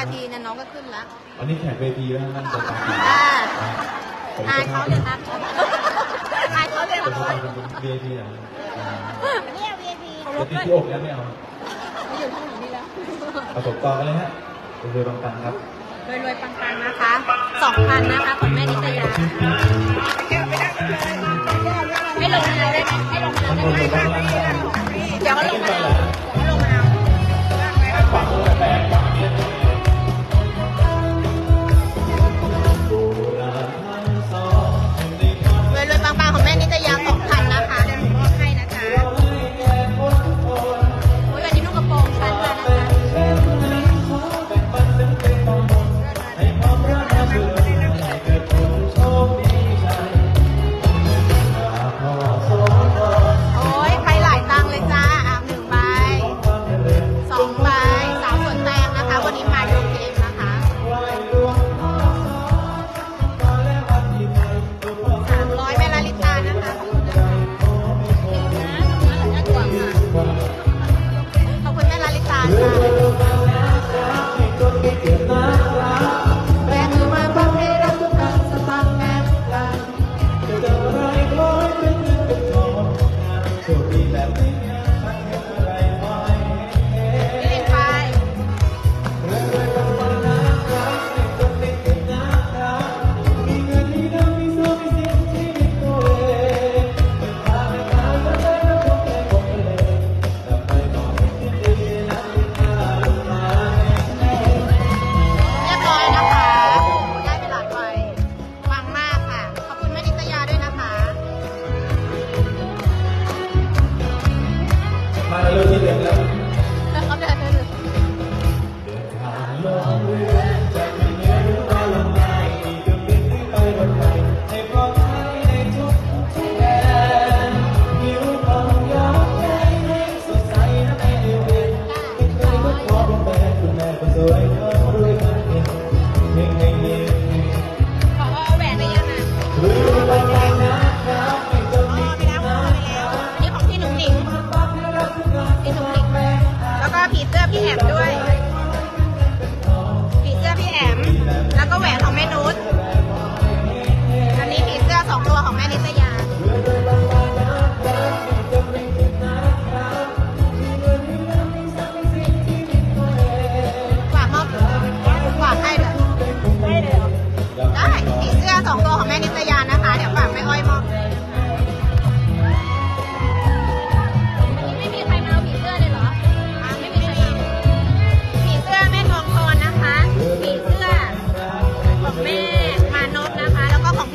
นาทีเนี่ยน้องก็ขึ้นแล้วอันนี้แขกเวทีแล้วนั่นตัวตาอ่าอายเขาเลยนะอายเขาเลยเป็นนะตัวตาเป็นเวทีอะเนี่ย VIP จะตีที่อกแล้วไม่เอามาอยู่ห้องหนูนี่แล้วประสบการณ์กันเลยฮะเป็นเรือบางตันครับรวยรวยๆปังๆนะคะสองพันนะคะของแม่นิตยาไม่ลงมาเลยไม่ลงมาเลยเดี๋ยวก็ลงมาเอา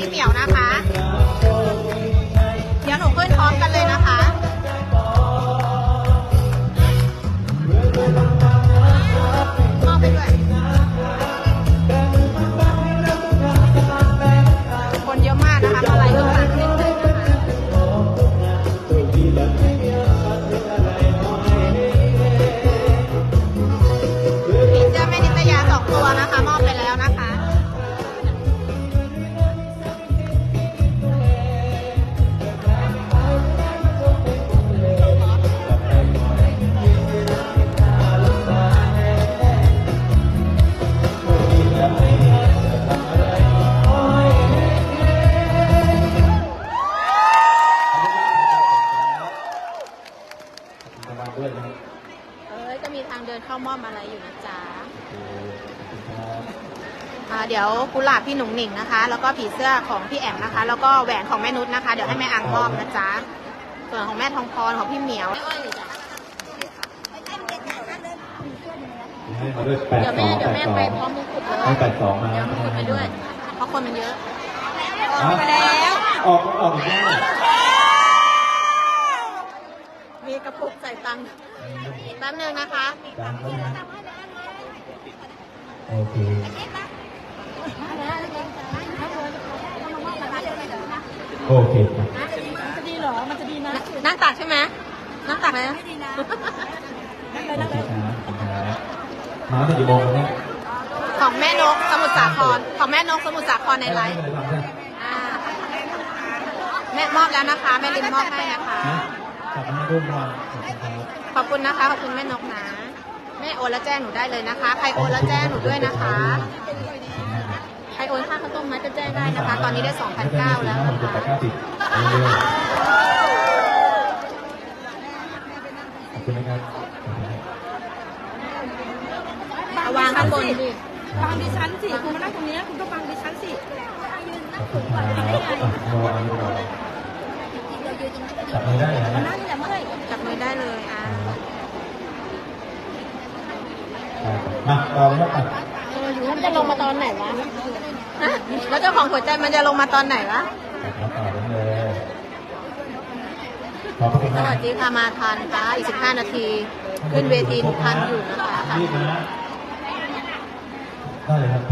เหมียวนะคะ ด้วยนะครับ เอ้ยก็มีทางเดินเข้ามอบมาลัยอยู่นะจ๊ะโอเคขอบคุณครับอ่าเดี๋ยวกุหลาบพี่หนุ่งหนิงนะคะ แล้วก็ผีเสื้อของพี่แอมนะคะ แล้วก็แหวนของแม่นุชนะคะ เดี๋ยวให้แม่อังมอบนะจ๊ะ ส่วนของแม่ทองพรของพี่เหมียว ให้มาด้วยแปดเดี๋ยวสแม่องเดี๋ยวแปแม่ดสอไปงพร้อมมงกุฎเลยให้แปดสองมาเดี๋ยวมงกุฎไปด้วย เพราะคนมันเยอะ ออกไปแล้วออกออกอีกแล้ว มีกระปุกใส่ ตังค์แป๊บนึงนะคะจานเขานะโอเคโอเคครับจะดีเหรอ มันจะดีนะ นั่งตักใช่ไหมนั่งตักเลยนะโอเคครับขอบคุณครับมาตั้งแต่กี่โมงครับเนี่ยของแม่นกสมุทรสาคร ของแม่นกสมุทรสาครในไลฟ์ม่เป็นไรครับอ่าแม่มอบแล้วนะคะ แม่ลินมอบให้นะคะนะ ขอบคุณทุกท่านขอบคุณครับ ขอบคุณนะคะ ขอบคุณแม่นกนะ แม่โอนแล้วแจ้งหนูได้เลยนะคะ ใครโอนแล้วแจ้งหนูด้วยนะคะ ใครโอนค่าข้าวต้มมัดก็แจ้งได้นะคะ ตอนนี้ได้2,009แล้วนะคะตะกร้าติดเร็วขอบคุณนะครับเอาวางข้างบนดิฟังดิฉันสิ คุณมานั่งตรงเนี้ยคุณก็ฟังดิฉันสิขอบคุณครับอะรอ อันนี้รอจับมือได้นะมานั่งนี่แหละเมื่อยจับมือได้เลยอะมาเราแล้วอะมันจะลงมาตอนไหนวะฮะแล้วเจ้าของหัวใจมันจะลงมาตอนไหนวะมาต่อได้เลยขอบคุณสมาก วัสดีค่ะมาทันค่ะอีก 15 นาที ขึ้นเวทีทันอยู่นะคะรีบนะได้เลยครับ